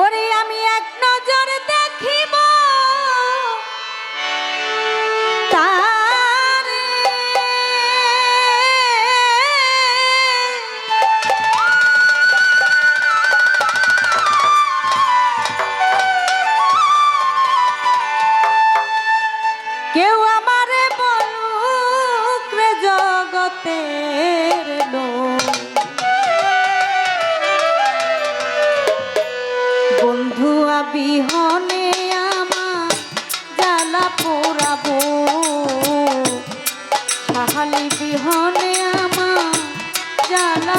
ওরে আমি এক নজর দেখিব। কেউ আমারে বলুক রে জগতের সাহালি বিহনে আমার জ্বালা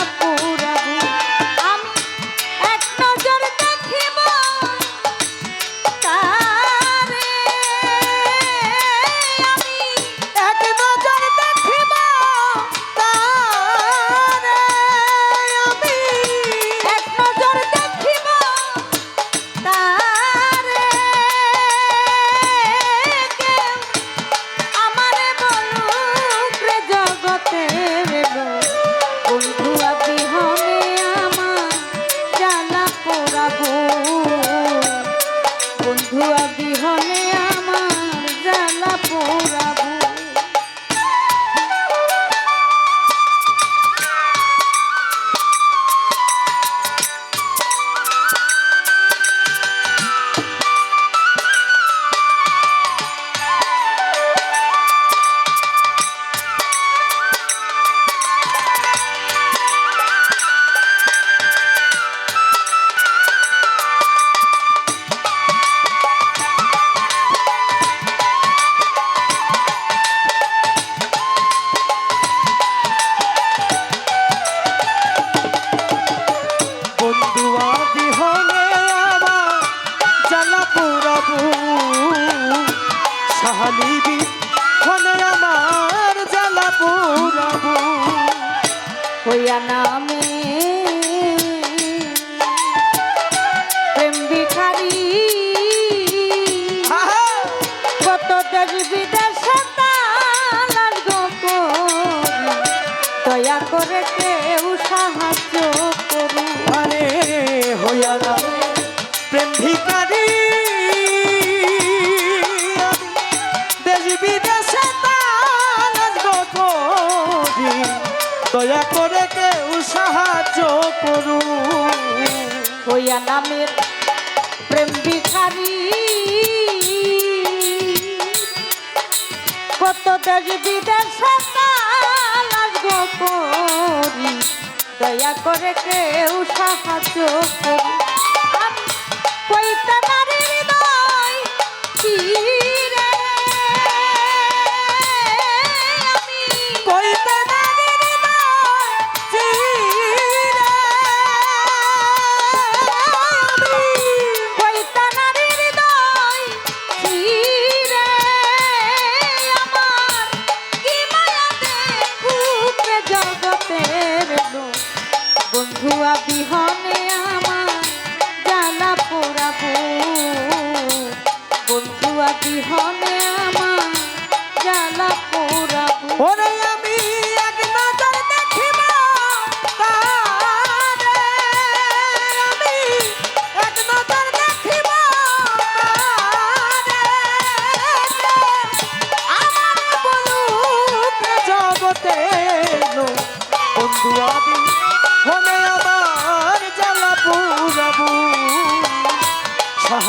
হইয়া নামে। প্রেম ভিখারি কত দেশ বিদেশে তালার দয়া করে কেউ সাহায্য করুন। আরে হইয়া হইয়া নামের প্রেম বিখারি কত দেশ বিদেশে তালাশ দয়া করে কেউ সাহায্য করি কইতে পারি হৃদয় চিরে জগতের লোক বন্ধুয়া বিহনে আমার জ্বালা পোড়াবো। বন্ধুয়া বিহনে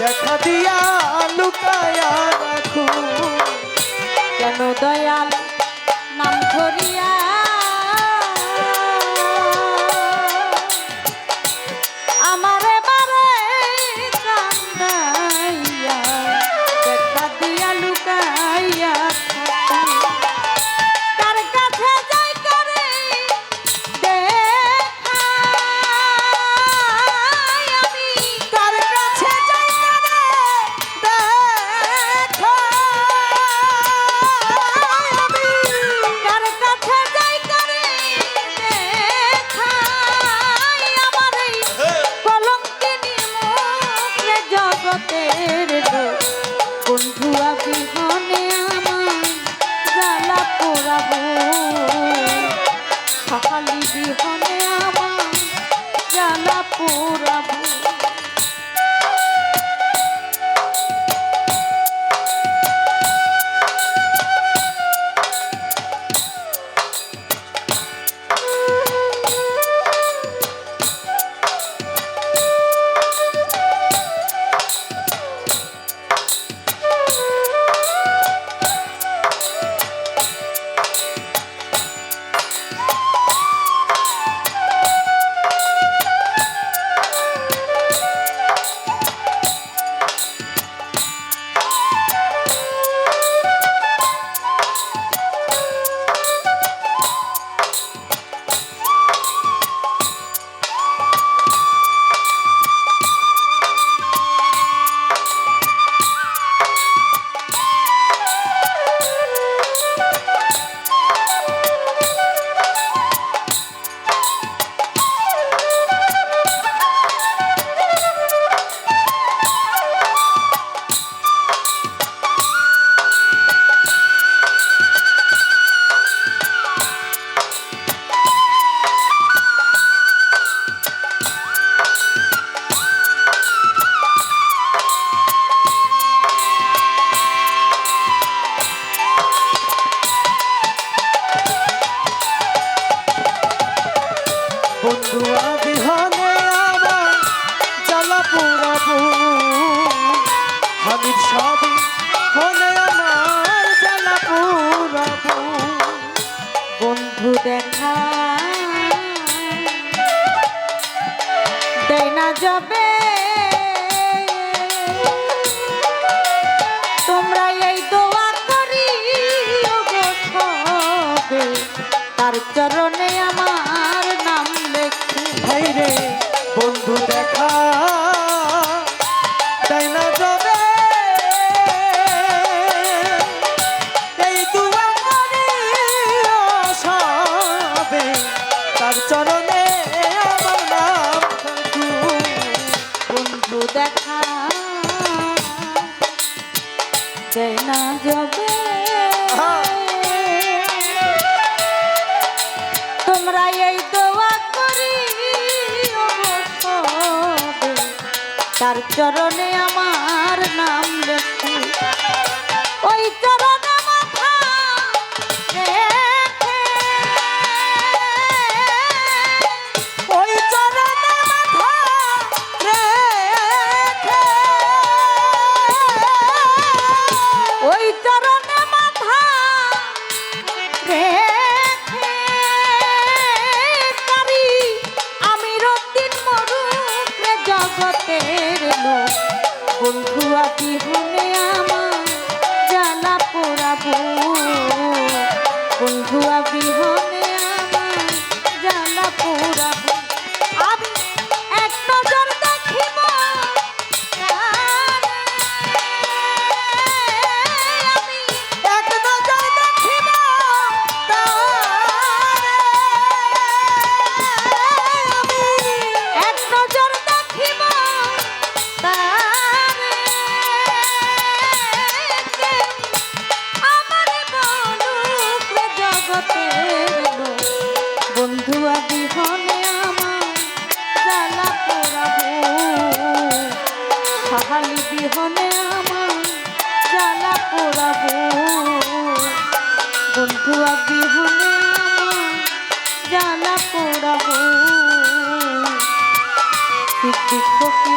দেখা দিয়া লুকায়া রাখু। কেন দয়াল নাম বাবু আমি বন্ধু দেখা দেয় না যাবে যাবে। তোমরা এই দোয়া করি তার চরণে আমার নাম লেখো। ওই চরণ কি হলে Tick, tick, tick,